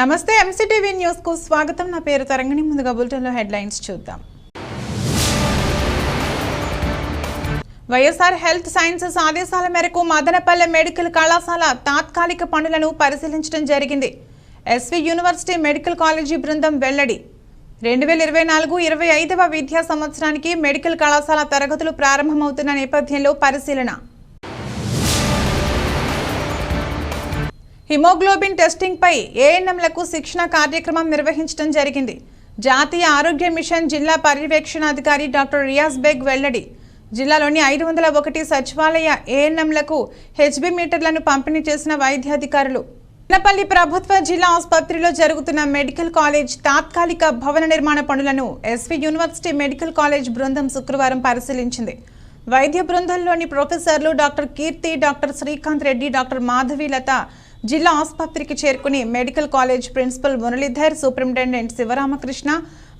నమస్తే ఎంసీటీవీ న్యూస్కు స్వాగతం. నా పేరు తరంగిణి. ముందుగా బులెటిన్లో హెడ్లైన్స్ చూద్దాం. వైఎస్ఆర్ హెల్త్ సైన్సెస్ ఆదేశాల మేరకు మదనపల్లె మెడికల్ కళాశాల తాత్కాలిక పనులను పరిశీలించడం జరిగింది. ఎస్వి యూనివర్సిటీ మెడికల్ కాలేజీ బృందం వెల్లడి. రెండు వేల ఇరవై నాలుగు ఇరవై ఐదవ విద్యా సంవత్సరానికి మెడికల్ కళాశాల తరగతులు ప్రారంభమవుతున్న నేపథ్యంలో పరిశీలన. హిమోగ్లోబిన్ టెస్టింగ్ పై ఏఎన్ఎంలకు శిక్షణ కార్యక్రమం నిర్వహించడం జరిగింది. జాతీయ ఆరోగ్య మిషన్ జిల్లా పర్యవేక్షణాధికారి డాక్టర్ రియాజ్ బేగ్ వెల్లడి. జిల్లాలోని ఐదు వందల ఒకటి సచివాలయ ఏఎన్ఎంలకు హెచ్బి మీటర్లను పంపిణీ చేసిన వైద్యాధికారులు. చిన్నపల్లి ప్రభుత్వ జిల్లా ఆసుపత్రిలో జరుగుతున్న మెడికల్ కాలేజ్ తాత్కాలిక భవన నిర్మాణ పనులను ఎస్వి యూనివర్సిటీ మెడికల్ కాలేజ్ బృందం శుక్రవారం పరిశీలించింది. వైద్య బృందంలోని ప్రొఫెసర్లు doctor Keerthi doctor Srikanth Reddy doctor Madhavilatha జిల్లా ఆసుపత్రికి చేరుకుని medical college principal Muralidhar superintendent Sivaramakrishna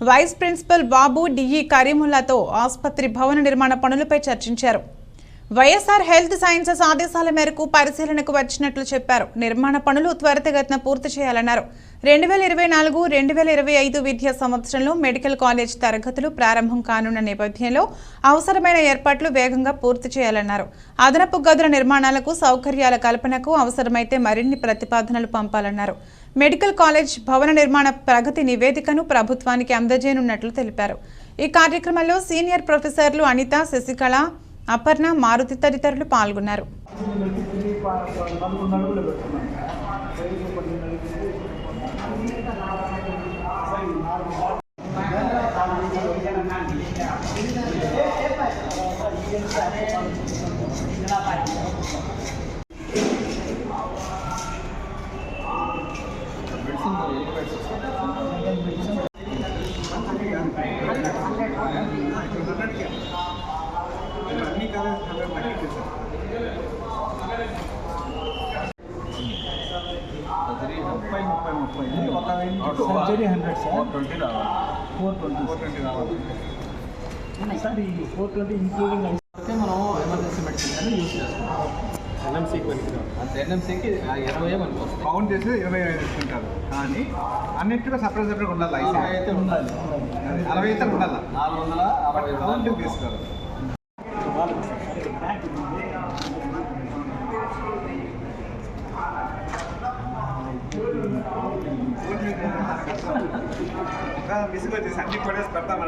vice principal Babu DE కరీముల్లాతో ఆసుపత్రి భవన నిర్మాణ పనులపై చర్చించారు. వైఎస్ఆర్ హెల్త్ సైన్సెస్ ఆదేశాల మేరకు పరిశీలనకు వచ్చినట్లు చెప్పారు. నిర్మాణ పనులు త్వరితగతిన పూర్తి చేయాలన్నారు. రెండు వేల ఇరవై నాలుగు రెండు వేల ఇరవై ఐదు విద్యా సంవత్సరంలో మెడికల్ కాలేజ్ తరగతులు ప్రారంభం కానున్న నేపథ్యంలో అవసరమైన ఏర్పాట్లు వేగంగా పూర్తి చేయాలన్నారు. అదనపు గదుల నిర్మాణాలకు సౌకర్యాల కల్పనకు అవసరమైతే మరిన్ని ప్రతిపాదనలు పంపాలన్నారు. మెడికల్ కాలేజ్ భవన నిర్మాణ ప్రగతి నివేదికను ప్రభుత్వానికి అందజేయనున్నట్లు తెలిపారు. ఈ కార్యక్రమంలో సీనియర్ ప్రొఫెసర్లు అనిత శశికళ అపర్ణ మారుతి తదితరులు పాల్గొన్నారు. సర్జరీ హండ్రెడ్ సార్ ట్వంటీ రావాలి. ఫోర్ ట్వంటీ ఫోర్ ట్వంటీ రావాలి. సార్ ఈ ఫోర్ ట్వంటీ ఇంక్లూడింగ్ అయితే మనం ఎమర్జెన్సీ మెడిసిన్ అని యూజ్ చేసుకుంటాం ఎన్ఎంసీకి పనికిరాం అంతే ఎన్ఎంసీకి ఇరవై మనకు కౌంట్ చేసి ఇరవై ఐదు తీసుకుంటారు కానీ అన్నింటిలో సపరేట్ సపరేట్ ఉండాలి అయితే ఉండాలి. అరవై అయితే ఉండాలి. నాలుగు వందల అరవై కౌంట్ మిస్ తీసుకోవాలి విసుగు వచ్చేసి అన్ని పడేసి పెడతాం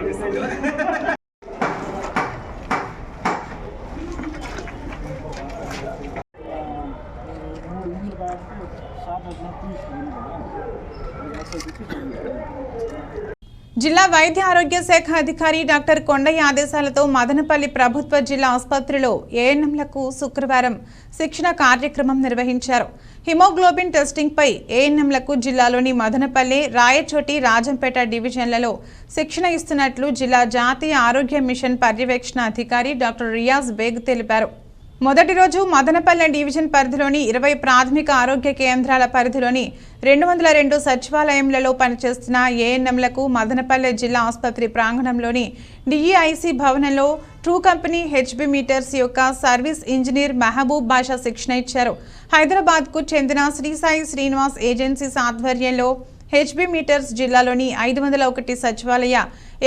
జిల్లా వైద్య ఆరోగ్య శాఖ అధికారి డాక్టర్ కొండయ్య ఆదేశాలతో మదనపల్లి ప్రభుత్వ జిల్లా ఆసుపత్రిలో ఏఎన్ఎంలకు శుక్రవారం శిక్షణ కార్యక్రమం నిర్వహించారు. హిమోగ్లోబిన్ టెస్టింగ్పై ఏఎన్ఎంలకు జిల్లాలోని మదనపల్లి రాయచోటి రాజంపేట డివిజన్లలో శిక్షణ ఇస్తున్నట్లు జిల్లా జాతీయ ఆరోగ్య మిషన్ పర్యవేక్షణ అధికారి డాక్టర్ రియాజ్ బేగ్ తెలిపారు. మొదటి రోజు మదనపల్లె డివిజన్ పరిధిలోని ఇరవై ప్రాథమిక ఆరోగ్య కేంద్రాల పరిధిలోని రెండు వందల రెండు సచివాలయంలలో పనిచేస్తున్న ఏఎన్ఎంలకు మదనపల్లె జిల్లా ఆసుపత్రి ప్రాంగణంలోని డిఈఐసి భవనంలో ట్రూ కంపెనీ హెచ్బి మీటర్స్ యొక్క సర్వీస్ ఇంజనీర్ మెహబూబ్ బాషా శిక్షణ ఇచ్చారు. హైదరాబాద్కు చెందిన శ్రీసాయి శ్రీనివాస్ ఏజెన్సీస్ ఆధ్వర్యంలో హెచ్బి మీటర్స్ జిల్లాలోని ఐదు వందల ఒకటి సచివాలయ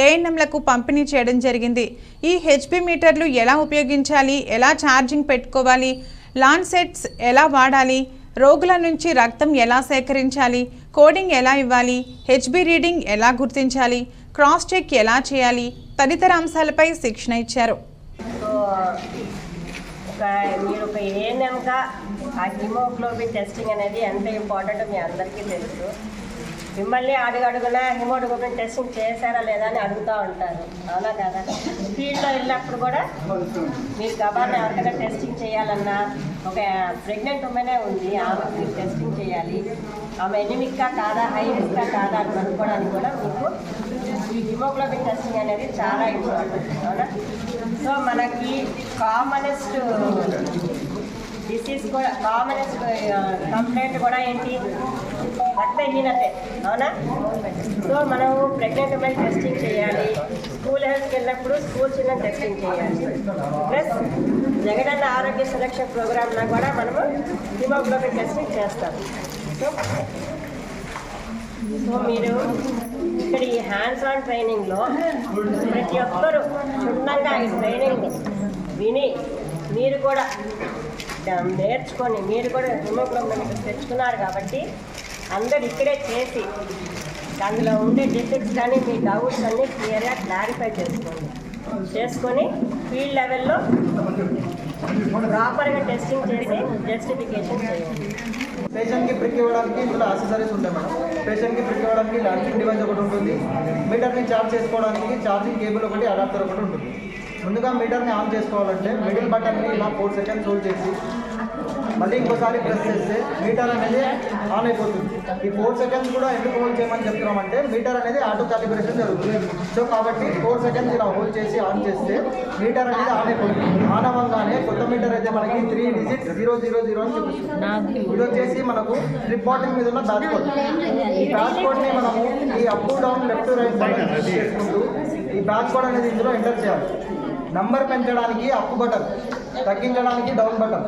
ఏఎన్ఎంలకు పంపిణీ చేయడం జరిగింది. ఈ హెచ్బి మీటర్లు ఎలా ఉపయోగించాలి? ఎలా ఛార్జింగ్ పెట్టుకోవాలి? లాన్సెట్స్ ఎలా వాడాలి? రోగుల నుంచి రక్తం ఎలా సేకరించాలి? కోడింగ్ ఎలా ఇవ్వాలి? హెచ్బి రీడింగ్ ఎలా గుర్తించాలి? క్రాస్ చెక్ ఎలా చేయాలి? తదితర అంశాలపై శిక్షణ ఇచ్చారు. మీరు ఒక ఏఎన్ఎంగా ఆ హిమోగ్లోబిన్ టెస్టింగ్ అనేది ఎంత ఇంపార్టెంట్ మీ అందరికీ తెలుసు. మిమ్మల్ని అడుగడుగున హిమోగ్లోబిన్ టెస్టింగ్ చేశారా లేదా అని అడుగుతూ ఉంటారు. అవునా కదా? ఫీల్డ్లో వెళ్ళినప్పుడు కూడా మీరు గబాన్ని ఎవరికైనా టెస్టింగ్ చేయాలన్నా ఒక ప్రెగ్నెంట్ ఉమెనే ఉంది ఆమె మీరు టెస్టింగ్ చేయాలి. ఆమె ఎనిమిక్కా కాదా హై రిస్కా కాదా అని కనుక్కోవడానికి కూడా మీకు ఈ హిమోగ్లోబిన్ టెస్టింగ్ అనేది చాలా ఇంపార్టెంట్ అవునా? సో మనకి కామనెస్ట్ డిసీజ్ కూడా కామనెస్ట్ కంప్లైంట్ uh, కూడా ఏంటి? రక్తహీనతే అవునా? సో మనం ప్రెగ్నెంట్ ఉమెన్ టెస్టింగ్ చేయాలి. స్కూల్ హెల్త్కి వెళ్ళినప్పుడు స్కూల్ చిల్డ్రన్ టెస్టింగ్ చేయాలి. ప్లస్ జగనన్న ఆరోగ్య సంరక్షణ ప్రోగ్రాంలో కూడా మనము హిమోగ్లోబిన్ టెస్టింగ్ చేస్తాం. సో సో మీరు ఇక్కడ ఈ హ్యాండ్స్ ఆన్ ట్రైనింగ్లో ప్రతి ఒక్కరు క్షుణ్ణంగా ఈ ట్రైనింగ్ విని మీరు కూడా నేర్చుకొని మీరు కూడా హిమోగ్లోబిన్ తెచ్చుకున్నారు కాబట్టి అందరు ఇక్కడే చేసి అందులో ఉండే డిఫెక్ట్స్ కానీ మీ డౌట్స్ అన్నీ క్లియర్గా క్లారిఫై చేసుకోండి. చేసుకొని ఫీల్డ్ లెవెల్లో ప్రాపర్గా టెస్టింగ్ చేసి జస్టిఫికేషన్ చేయండి. పేషెంట్కి ప్రిక్ ఇవ్వడానికి ఇందులో యాక్సెసరీస్ ఉంటాయి మేడం. పేషెంట్కి ప్రిక్ ఇవ్వడానికి ల్యాండింగ్ డివైస్ ఒకటి ఉంటుంది. మీటర్ని ఛార్జ్ చేసుకోవడానికి ఛార్జింగ్ కేబుల్ ఒకటి అడాప్టర్ ఒకటి ఉంటుంది. ముందుగా మీటర్ని ఆన్ చేసుకోవాలంటే మిడిల్ బటన్ని ఇలా ఫోర్ సెకండ్స్ హోల్డ్ చేసి మళ్ళీ ఇంకోసారి ప్రెస్ చేస్తే మీటర్ అనేది ఆన్ అయిపోతుంది. ఈ ఫోర్ సెకండ్స్ కూడా ఎందుకు హోల్డ్ చేయమని చెప్తున్నామంటే మీటర్ అనేది ఆటో కాలిబ్రేషన్ జరుగుతుంది. సో కాబట్టి ఫోర్ సెకండ్స్ ఇలా హోల్డ్ చేసి ఆన్ చేస్తే మీటర్ అనేది ఆన్ అయిపోతుంది. ఆన్ అవ్వగానే కొత్త మీటర్ అయితే మనకి three digit zero zero zero అని చూపిస్తుంది. ఇది వచ్చేసి మనకు ట్రిప్ బాటిల్ మీద ఉన్న బ్యాచ్ కోడ్ ఈ బ్యాచ్ కోడ్ని మనము ఈ అప్ డౌన్ లెఫ్ట్ రైట్ చేసుకుంటూ ఈ బ్యాచ్ కోడ్ అనేది ఇందులో ఎంటర్ చేయాలి. నంబర్ పెంచడానికి అప్ బటన్ తగ్గించడానికి down button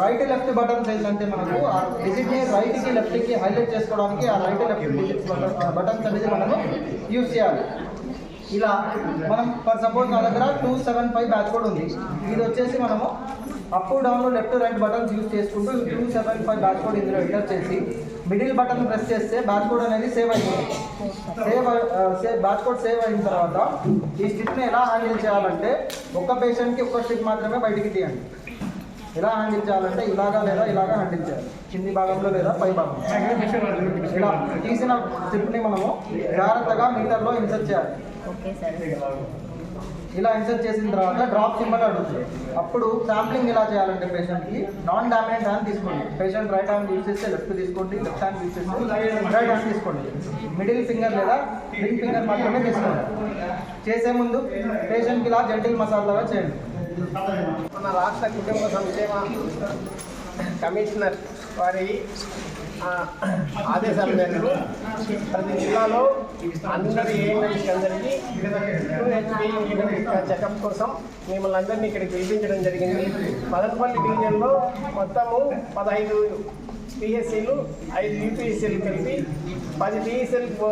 right left buttons ఏంటంటే మనకు ఆ డిజిట్ని రైట్కి లెఫ్ట్కి హైలైట్ చేసుకోవడానికి ఆ రైట్ లెఫ్ట్ డిజిట్స్ బటన్స్ అనేది మనము యూజ్ చేయాలి. ఇలా మనం ఫర్ సపోజ్ నా దగ్గర two seven five batch code ఉంది. ఇది వచ్చేసి మనము up down left right buttons use చేసుకుంటూ two seven five batch code ఇందులో ఎంటర్ చేసి మిడిల్ బటన్ ప్రెస్ చేస్తే బ్యాచ్ కోడ్ అనేది సేవ్ అయిపోతుంది. Save save batch code save అయిన తర్వాత ఈ స్టిప్ని ఎలా హ్యాండిల్ చేయాలంటే ఒక్క పేషెంట్కి ఒక్క స్టిప్ మాత్రమే బయటికి తీయండి. ఎలా హ్యాండిల్ చేయాలంటే ఇలాగా లేదా ఇలాగా హ్యాండిల్ చేయాలి. కింది భాగంలో లేదా పై భాగంలో. ఇలా తీసిన స్టిప్ని మనము జాగ్రత్తగా మీటర్లో ఇన్సర్ట్ చేయాలి. ఓకే సార్ ఇలా ఇన్సర్ట్ చేసిన తర్వాత డ్రాప్ సింబల్ అడుగుతుంది. అప్పుడు శాంప్లింగ్ ఎలా చేయాలంటే పేషెంట్కి నాన్ డామినెంట్ హ్యాండ్ తీసుకోండి. పేషెంట్ రైట్ హ్యాండ్ యూజ్ చేస్తే లెఫ్ట్ తీసుకోండి లెఫ్ట్ హ్యాండ్ యూజ్ చేస్తే రైట్ హ్యాండ్ తీసుకోండి. మిడిల్ ఫింగర్ లేదా రింగ్ ఫింగర్ మాత్రమే తీసుకోండి. చేసే ముందు పేషెంట్కి ఇలా జెంటిల్ మసాజ్ ద్వారా చేయండి. మన రాష్ట్ర కుటుంబ సంక్షేమ కమిషనర్ వారి ఆదేశాల మేరకు ప్రతి జిల్లాలో అందరి ఏఎన్ఎంస్ అందరికీ టూ చెకప్ కోసం మిమ్మల్ని అందరినీ ఇక్కడికి పిలిపించడం జరిగింది. మదనపల్లి డివిజన్లో మొత్తము పదహైదు పిఎస్సీలు ఐదు యూపీఎస్సీలు కలిపి పది పిఎస్సీలు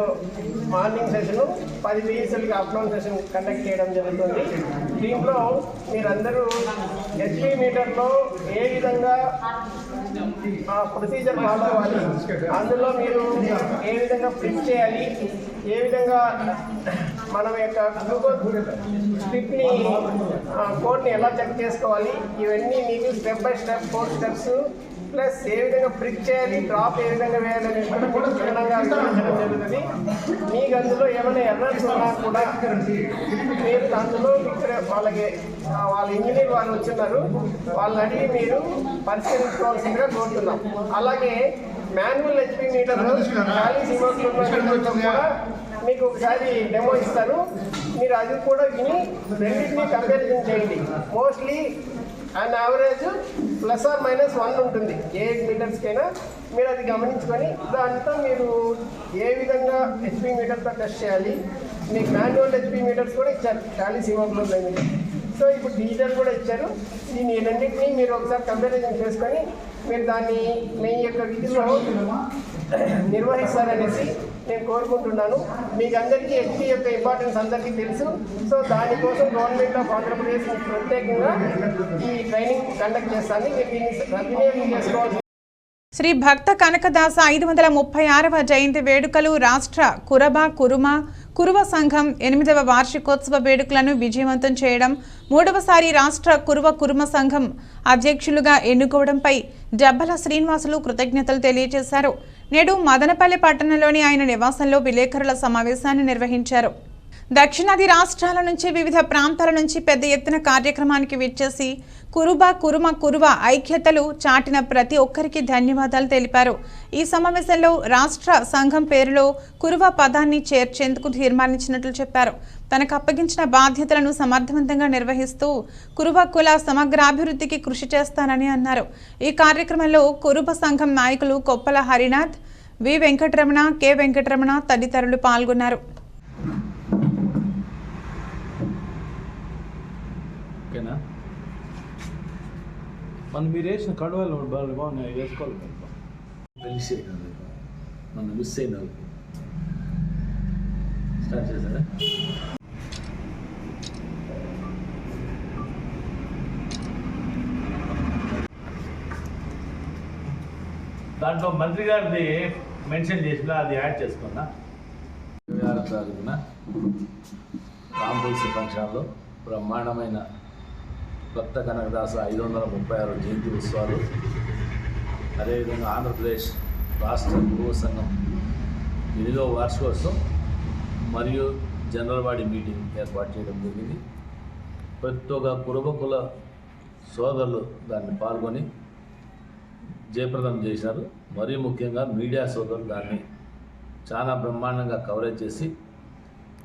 మార్నింగ్ సెషను పది పిఎస్సీలకి ఆఫ్టర్నూన్ సెషన్ కండక్ట్ చేయడం జరుగుతుంది. దీంట్లో మీరందరూ హెచ్పి మీటర్లో ఏ విధంగా ఆ ప్రొసీజర్ ఫాలో అవ్వాలి అందులో మీరు ఏ విధంగా ప్రింట్ చేయాలి ఏ విధంగా మనం యొక్క గ్లూకోజ్ స్ట్రిప్ని కోడ్ని ఎలా చెక్ చేసుకోవాలి ఇవన్నీ మీకు step by step four steps plus ఏ విధంగా ప్రిక్ చేయాలి డ్రాప్ ఏ విధంగా వేయాలని కూడా మీకు వివరంగా వివరించడం జరుగుతుంది మీకు అందులో ఏమైనా ఎర్రర్స్ ఉన్నా కూడా మీరు అందులో ఇక్కడ వాళ్ళకి వాళ్ళ ఇంజనీర్ వాళ్ళు వచ్చిన్నారు వాళ్ళని అడిగి మీరు పరిష్కరించుకోవాల్సిందిగా కోరుతున్నాం. అలాగే మాన్యువల్ హెచ్పి మీటర్ ఖాళీ హిమోగ్లోబిన్ కూడా మీకు ఒకసారి డెమో ఇస్తారు. మీరు అది కూడా విని రెండింటినీ కంపారిజన్ చేయండి. Mostly and average plus or minus one ఉంటుంది. ఏ మీటర్స్కైనా మీరు అది గమనించుకొని దాంతో మీరు ఏ విధంగా హెచ్పి మీటర్తో టెస్ట్ చేయాలి మీకు మాన్యువల్ హెచ్పి మీటర్స్ కూడా ఇచ్చారు. ఖాళీ హిమోగ్లోబిన్ మీటర్ సో ఇప్పుడు డిజిటల్ కూడా ఇచ్చారు. దీని రెండింటినీ మీరు ఒకసారి కంపారిజన్ చేసుకొని మీరు దాన్ని మీ యొక్క విధిలో నిర్వహిస్తారనేసి నేను కోరుకుంటున్నాను. మీకు అందరికీ హెచ్పి యొక్క ఇంపార్టెన్స్ అందరికీ తెలుసు. సో దానికోసం గవర్నమెంట్ ఆఫ్ ఆంధ్రప్రదేశ్ ప్రత్యేకంగా ఈ ట్రైనింగ్ కండక్ట్ చేస్తాను. మీరు దీన్ని సద్వినియోగం చేసుకోవాల్సి శ్రీ భక్త కనకదాస ఐదు వందల ముప్పై ఆరవ జయంతి వేడుకలు రాష్ట్ర కురబ కురుమ కురువ సంఘం ఎనిమిదవ వార్షికోత్సవ వేడుకలను విజయవంతం చేయడం మూడవసారి రాష్ట్ర కురువ కురుమ సంఘం అధ్యక్షులుగా ఎన్నుకోవడంపై జబ్బల శ్రీనివాసులు కృతజ్ఞతలు తెలియజేశారు. నేడు మదనపల్లి పట్టణంలోని ఆయన నివాసంలో విలేకరుల సమావేశాన్ని నిర్వహించారు. దక్షిణాది రాష్ట్రాల నుంచి వివిధ ప్రాంతాల నుంచి పెద్ద ఎత్తున కార్యక్రమానికి విచ్చేసి కురుబ కురుమ కురువ ఐక్యతలు చాటిన ప్రతి ఒక్కరికి ధన్యవాదాలు తెలిపారు. ఈ సమావేశంలో రాష్ట్ర సంఘం పేరులో కురువ పదాన్ని చేర్చేందుకు తీర్మానించినట్లు చెప్పారు. తనకు అప్పగించిన బాధ్యతలను సమర్థవంతంగా నిర్వహిస్తూ కురువ కుల సమగ్రాభివృద్ధికి కృషి చేస్తానని అన్నారు. ఈ కార్యక్రమంలో కురుబ సంఘం నాయకులు కొప్పల హరినాథ్ వి వెంకటరమణ కె వెంకటరమణ తదితరులు పాల్గొన్నారు. మనం మీరు వేసిన కడవలు బాగా బాగున్నాయి వేసుకోవాలి కలిసి మన మిస్ అయిన వాళ్ళకి స్టార్ట్ చేశారా దాంట్లో మంత్రి గారిది మెన్షన్ చేసిన అది యాడ్ చేసుకున్నా. ఇరవై ఆరో తారీఖున ఫంక్షన్లో బ్రహ్మాండమైన కొత్త కనకదాస ఐదు వందల ముప్పై ఆరు జయంతి ఉత్సవాలు. అదేవిధంగా ఆంధ్రప్రదేశ్ రాష్ట్ర గురువు సంఘం ఎనిమిదవ వార్షికోత్సవం మరియు జనరల్ బాడీ మీటింగ్ ఏర్పాటు చేయడం జరిగింది. ప్రతి ఒక్క కుటుంబకుల సోదరులు దాన్ని పాల్గొని జయప్రదం చేశారు. మరీ ముఖ్యంగా మీడియా సోదరులు దాన్ని చాలా బ్రహ్మాండంగా కవరేజ్ చేసి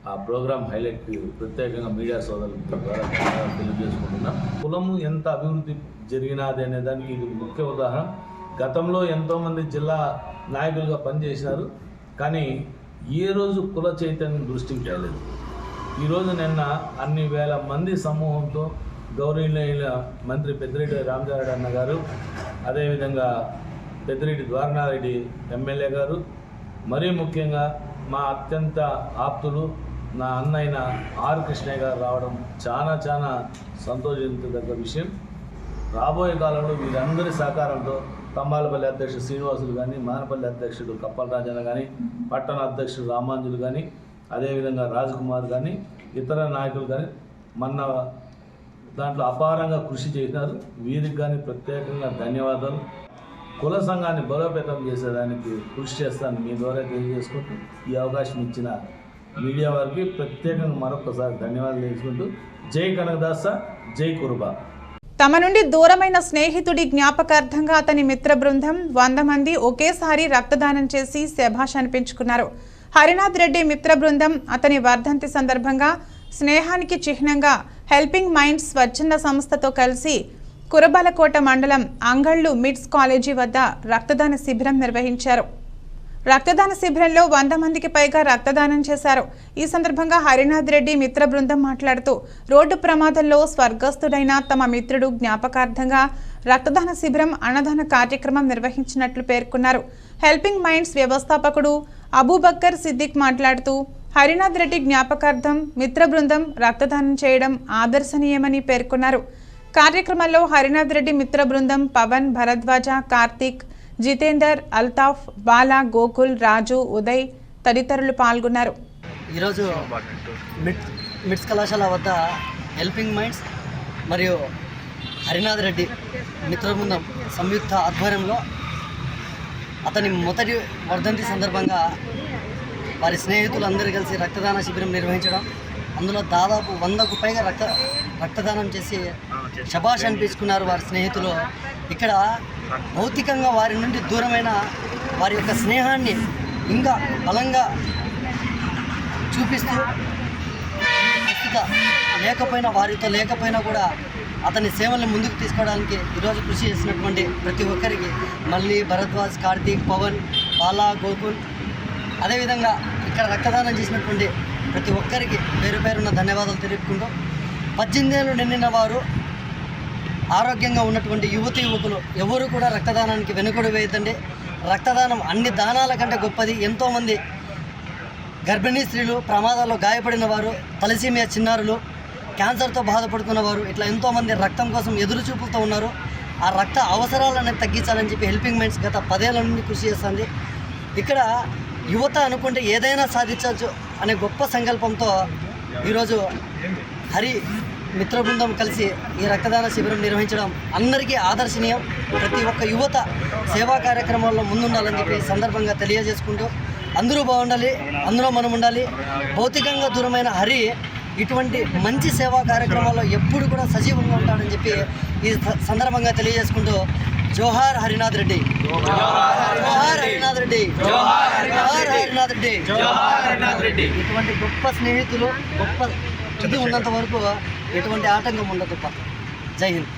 ఆ ప్రోగ్రామ్ హైలైట్ ప్రత్యేకంగా మీడియా సోదరుల ద్వారా తెలియజేసుకుంటున్నాం. కులము ఎంత అభివృద్ధి జరిగినది అనే దానికి ఇది ముఖ్య ఉదాహరణ. గతంలో ఎంతోమంది జిల్లా నాయకులుగా పనిచేసినారు. కానీ ఏ రోజు కుల చైతన్యం దృష్టికి తేలేదు ఈరోజు నిన్న అన్ని వేల మంది సమూహంతో గౌరవనీయులైన మంత్రి పెద్దిరెడ్డి రామచారెడ్డి అన్న గారు అదేవిధంగా పెద్దిరెడ్డి ద్వారనారెడ్డి ఎమ్మెల్యే గారు మరీ ముఖ్యంగా మా అత్యంత ఆప్తులు నా అన్నైన ఆర్ కృష్ణయ్య గారు రావడం చాలా చాలా సంతోషించదగ్గ విషయం. రాబోయే కాలంలో వీరందరి సహకారంతో తంబాలపల్లి అధ్యక్షుడు శ్రీనివాసులు కానీ మానపల్లి అధ్యక్షుడు కప్పల రాజన్న కానీ పట్టణ అధ్యక్షుడు రామాంజులు కానీ అదేవిధంగా రాజ్కుమార్ కానీ ఇతర నాయకులు కానీ మొన్న దాంట్లో అపారంగా కృషి చేసినారు. వీరికి కానీ ప్రత్యేకంగా ధన్యవాదాలు. కుల సంఘాన్ని బలోపేతం చేసేదానికి కృషి చేస్తాను మీ ద్వారా తెలియజేసుకుంటూ ఈ అవకాశం ఇచ్చిన మీడియా వారికి ప్రత్యేకంగా మరొకసారి ధన్యవాదాలు తెలుసుకుంటూ జై కనకదాస జై కురుబా. తమ నుండి దూరమైన స్నేహితుడి జ్ఞాపకార్థంగా అతని మిత్ర బృందం వంద మంది ఒకేసారి రక్తదానం చేసి శభాష్ అనిపించుకున్నారు. హరినాథ్ రెడ్డి మిత్ర బృందం అతని వర్ధంతి సందర్భంగా స్నేహానికి చిహ్నంగా హెల్పింగ్ మైండ్స్ స్వచ్ఛంద సంస్థతో కలిసి కురబాలకోట మండలం అంగళ్ళు మిడ్స్ కాలేజీ వద్ద రక్తదాన శిబిరం నిర్వహించారు. రక్తదాన శిబిరంలో వంద మందికి పైగా రక్తదానం చేశారు. ఈ సందర్భంగా హరినాథ్ రెడ్డి మిత్ర బృందం మాట్లాడుతూ రోడ్డు ప్రమాదంలో స్వర్గస్థుడైన తమ మిత్రుడు జ్ఞాపకార్థంగా రక్తదాన శిబిరం అన్నదాన కార్యక్రమం నిర్వహించినట్లు పేర్కొన్నారు. హెల్పింగ్ మైండ్స్ వ్యవస్థాపకుడు అబూబక్కర్ సిద్దిక్ మాట్లాడుతూ హరినాథ్ రెడ్డి జ్ఞాపకార్థం మిత్ర బృందం రక్తదానం చేయడం ఆదర్శనీయమని పేర్కొన్నారు. కార్యక్రమంలో హరినాథ్ రెడ్డి మిత్ర బృందం పవన్ భరద్వాజ కార్తీక్ జితేందర్ అల్తాఫ్ బాలా గోకుల్ రాజు ఉదయ్ తదితరులు పాల్గొన్నారు. ఈరోజు మిడ్ మిడ్స్ కళాశాల వద్ద హెల్పింగ్ మైండ్స్ మరియు హరినాథ్ రెడ్డి మిత్రబృందం సంయుక్త ఆధ్వర్యంలో అతని మొదటి వర్ధంతి సందర్భంగా వారి స్నేహితులందరూ కలిసి రక్తదాన శిబిరం నిర్వహించడం అందులో దాదాపు వందకు పైగా రక్త రక్తదానం చేసి శబాష్ అనిపించుకున్నారు వారి స్నేహితులు. ఇక్కడ భౌతికంగా వారి నుండి దూరమైన వారి యొక్క స్నేహాన్ని ఇంకా బలంగా చూపిస్తూ ప్రస్తుత లేకపోయినా వారితో లేకపోయినా కూడా అతని సేవల్ని ముందుకు తీసుకోవడానికి ఈరోజు కృషి చేసినటువంటి ప్రతి ఒక్కరికి మళ్ళీ భరద్వాజ్ కార్తీక్ పవన్ బాలా గోకుల్. అదేవిధంగా ఇక్కడ రక్తదానం చేసినటువంటి ప్రతి ఒక్కరికి పేరు పేరున్న ధన్యవాదాలు తెలుపుకుంటూ పద్దెనిమిదేళ్ళు నిండిన వారు ఆరోగ్యంగా ఉన్నటువంటి యువతి యువకులు ఎవరు కూడా రక్తదానానికి వెనుకడు వేయదండి రక్తదానం అన్ని దానాల కంటే గొప్పది. ఎంతోమంది గర్భిణీ స్త్రీలు ప్రమాదాల్లో గాయపడిన వారు తలసీమియా చిన్నారులు క్యాన్సర్తో బాధపడుతున్న వారు ఇట్లా ఎంతోమంది రక్తం కోసం ఎదురు చూపుతూ ఉన్నారు. ఆ రక్త అవసరాలను తగ్గించాలని చెప్పి హెల్పింగ్ మైండ్స్ గత పదేళ్ళ నుండి కృషి చేస్తుంది. ఇక్కడ యువత అనుకుంటే ఏదైనా సాధించవచ్చు అనే గొప్ప సంకల్పంతో ఈరోజు హరి మిత్ర బృందం కలిసి ఈ రక్తదాన శిబిరం నిర్వహించడం అందరికీ ఆదర్శనీయం. ప్రతి ఒక్క యువత సేవా కార్యక్రమాల్లో ముందుండాలని చెప్పి సందర్భంగా తెలియజేసుకుంటూ అందరూ బాగుండాలి అందరూ మనం ఉండాలి. భౌతికంగా దూరమైన హరి ఇటువంటి మంచి సేవా కార్యక్రమాల్లో ఎప్పుడు కూడా సజీవంగా ఉంటాడని చెప్పి ఈ సందర్భంగా తెలియజేసుకుంటూ జోహార్ హరినాథ్ రెడ్డి. జోహార్ హరినాథ్ రెడ్డి. జోహార్ హరినాథ్ రెడ్డి. ఇటువంటి గొప్ప స్నేహితులు గొప్ప ఇది ఉన్నంత వరకు ఎటువంటి ఆటంకం ఉండదు జై హింద్.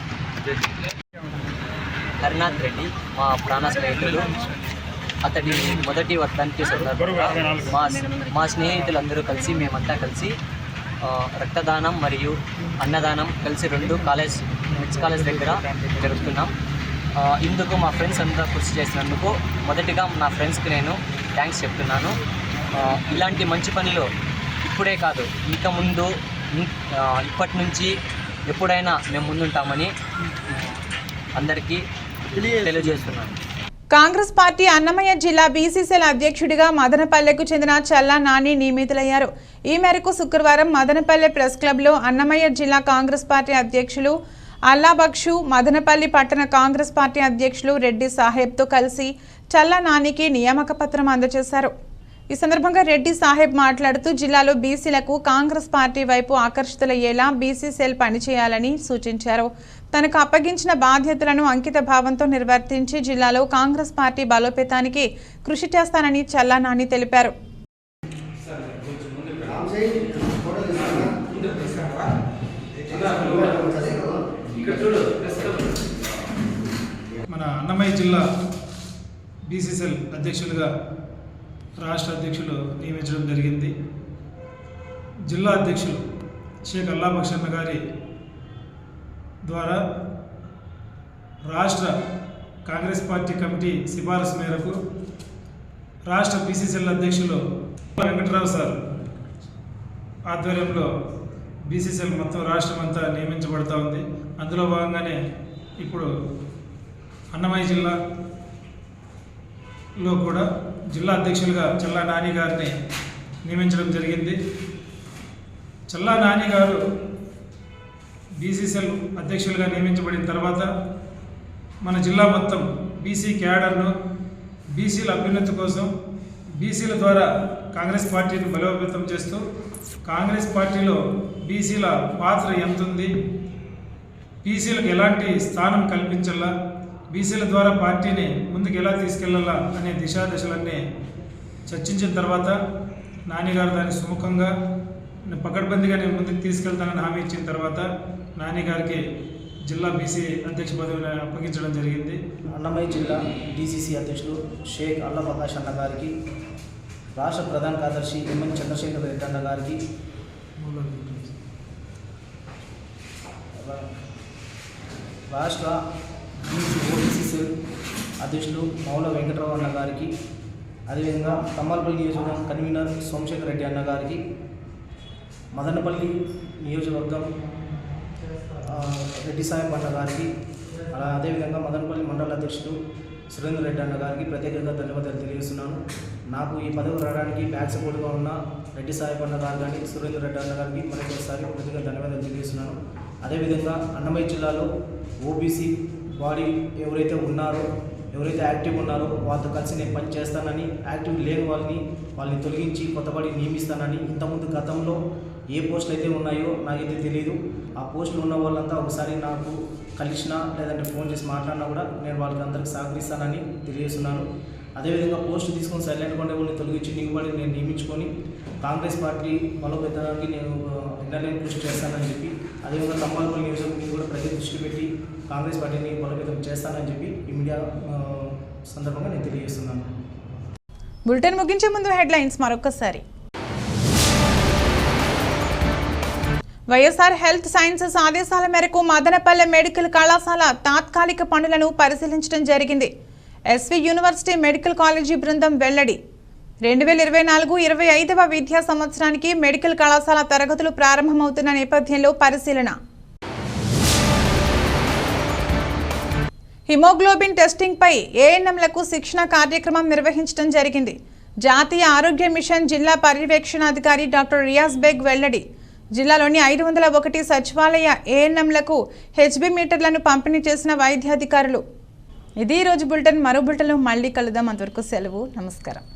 హరినాథ్ రెడ్డి మా ప్రాణ స్నేహితుడు. అతడి మొదటి వర్ధంతి సందర్భంగా మా మా స్నేహితులందరూ కలిసి మేమంతా కలిసి రక్తదానం మరియు అన్నదానం కలిసి రెండు కాలేజ్ మిడ్స్ కాలేజ్ దగ్గర జరుపుతున్నాం. ఇందుకు మా ఫ్రెండ్స్ అంతా కృషి చేసినందుకు మొదటిగా నా ఫ్రెండ్స్కి నేను థ్యాంక్స్ చెప్తున్నాను. ఇలాంటి మంచి పనులు ఇప్పుడే కాదు ఇంకా ముందు ఇప్పటి నుంచి ఎప్పుడైనా మేము ముందుంటామని అందరికీ తెలియజేస్తున్నాను. కాంగ్రెస్ పార్టీ అన్నమయ్య జిల్లా బీసీసీఎల్ అధ్యక్షుడిగా మదనపల్లెకు చెందిన చల్లా నాని నియమితులయ్యారు. ఈ మేరకు శుక్రవారం మదనపల్లె ప్రెస్ క్లబ్లో అన్నమయ్య జిల్లా కాంగ్రెస్ పార్టీ అధ్యక్షులు అల్లాబక్షు మదనపల్లి పట్టణ కాంగ్రెస్ పార్టీ అధ్యక్షులు రెడ్డి సాహెబ్తో కలిసి చల్లా నానికి నియామక పత్రం అందజేశారు. ఈ సందర్భంగా రెడ్డి సాహెబ్ మాట్లాడుతూ జిల్లాలో బీసీలకు కాంగ్రెస్ పార్టీ వైపు ఆకర్షితులయ్యేలా బీసీ సెల్ పనిచేయాలని సూచించారు. తనకు అప్పగించిన బాధ్యతలను అంకిత భావంతో నిర్వర్తించి జిల్లాలో కాంగ్రెస్ పార్టీ బలోపేతానికి కృషి చేస్తానని చల్లా నాని తెలిపారు. అన్నమయ్య జిల్లా బీసీసీఎల్ అధ్యక్షులుగా రాష్ట్ర అధ్యక్షులు నియమించడం జరిగింది. జిల్లా అధ్యక్షులు షేక్ అల్లాభక్షన్న గారి ద్వారా రాష్ట్ర కాంగ్రెస్ పార్టీ కమిటీ సిఫారసు మేరకు రాష్ట్ర బీసీసీఎల్ అధ్యక్షులు వెంకటరావు సార్ ఆధ్వర్యంలో బీసీసీఎల్ మొత్తం రాష్ట్రం అంతా నియమించబడతా ఉంది. అందులో భాగంగానే ఇప్పుడు అన్నమయ్య జిల్లాలో కూడా జిల్లా అధ్యక్షులుగా చల్లా నాని గారిని నియమించడం జరిగింది. చల్లా నాని గారు బీసీసీఎల్ అధ్యక్షులుగా నియమించబడిన తర్వాత మన జిల్లా మొత్తం బీసీ క్యాడర్ను బీసీల అభ్యున్నతి కోసం బీసీల ద్వారా కాంగ్రెస్ పార్టీని బలోపేతం చేస్తూ కాంగ్రెస్ పార్టీలో బీసీల పాత్ర ఎంత ఉంది? బీసీలకు ఎలాంటి స్థానం కల్పించాలా బీసీల ద్వారా పార్టీని ముందుకు ఎలా తీసుకెళ్ళాలా అనే దిశాదశలన్నీ చర్చించిన తర్వాత నానిగారు దాన్ని సుముఖంగా పకడ్బందీగా నేను ముందుకు తీసుకెళ్తానని హామీ ఇచ్చిన తర్వాత నానిగారికి జిల్లా బీసీ అధ్యక్ష పదవిని అప్పగించడం జరిగింది. అన్నమయ్య జిల్లా డీసీసీ అధ్యక్షులు షేక్ అల్లా ప్రకాష్ అన్న గారికి రాష్ట్ర ప్రధాన కార్యదర్శి ఎంఎన్ చంద్రశేఖర్ రెడ్డి అన్న గారికి. రాష్ట్ర బీసీ ఓబీసీ అధ్యక్షులు మౌల వెంకటరావు అన్న గారికి అదేవిధంగా తమ్మలపల్లి నియోజకవర్గం కన్వీనర్ సోమశేఖర్ రెడ్డి అన్న గారికి మదనపల్లి నియోజకవర్గం రెడ్డి సాహెబ్ అన్న గారికి అలా అదేవిధంగా మదనపల్లి మండల అధ్యక్షుడు సురేందర్ రెడ్డి అన్న గారికి ప్రత్యేకంగా ధన్యవాదాలు తెలియజేస్తున్నాను. నాకు ఈ పదవి రావడానికి బ్యాక్ సపోర్ట్గా ఉన్న రెడ్డి సాహెబ్ అన్న గారు కానీ సురేందర్ రెడ్డి అన్న గారికి మరొకసారి ప్రత్యేకంగా ధన్యవాదాలు తెలియజేస్తున్నాను. అదేవిధంగా అన్నమయ్య జిల్లాలో ఓబీసీ బాడీ ఎవరైతే ఉన్నారో ఎవరైతే యాక్టివ్ ఉన్నారో వాళ్ళతో కలిసి నేను పని చేస్తానని యాక్టివ్ లేని వాళ్ళని వాళ్ళని తొలగించి కొత్తబడి నియమిస్తానని ఇంతకుముందు గతంలో ఏ పోస్టులు అయితే ఉన్నాయో నాకైతే తెలియదు ఆ పోస్టులు ఉన్న వాళ్ళంతా ఒకసారి నాకు కలిసినా లేదంటే ఫోన్ చేసి మాట్లాడినా కూడా నేను వాళ్ళకి అందరికి సహకరిస్తానని తెలియజేస్తున్నాను. అదేవిధంగా పోస్ట్ తీసుకొని సైలెంట్ ఉండే వాళ్ళని తొలగించి నిగుబడి నేను నియమించుకొని కాంగ్రెస్ పార్టీ బలోపేతానికి నేను ఎన్నలేని కృషి చేస్తానని చెప్పి అదేవిధంగా తమ్మాలపల్లి నియోజకవర్గం మీద కూడా ప్రజలు దృష్టి పెట్టి కాంగ్రెస్ పార్టీని బలోపేతం చేస్తానని చెప్పి ఈ మీడియా సందర్భంగా నేను తెలియజేస్తున్నాను. బులెటిన్ ముగించే ముందు హెడ్లైన్స్ మరొకసారి వైఎస్ఆర్ హెల్త్ సైన్సెస్ ఆదేశాల మేరకు మదనపల్లె మెడికల్ కళాశాల తాత్కాలిక పనులను పరిశీలించడం జరిగింది. ఎస్వి యూనివర్సిటీ మెడికల్ కాలేజీ బృందం వెల్లడి రెండు వేల ఇరవై నాలుగు ఇరవై ఐదవ విద్యా సంవత్సరానికి మెడికల్ కళాశాల తరగతులు ప్రారంభమవుతున్న నేపథ్యంలో పరిశీలన. హిమోగ్లోబిన్ టెస్టింగ్పై ఏఎన్ఎంలకు శిక్షణ కార్యక్రమం నిర్వహించడం జరిగింది. జాతీయ ఆరోగ్య మిషన్ జిల్లా పర్యవేక్షణాధికారి డాక్టర్ రియాజ్ బేగ్ వెల్లడి. జిల్లాలోని ఐదు వందల ఒకటి సచివాలయ ఏఎన్ఎంలకు హెచ్బి మీటర్లను పంపిణీ చేసిన వైద్యాధికారులు. ఇది ఈ రోజు బులెటిన్. మరో బులెటిన్లో మళ్ళీ కలుద్దాం. అంతవరకు సెలవు. నమస్కారం.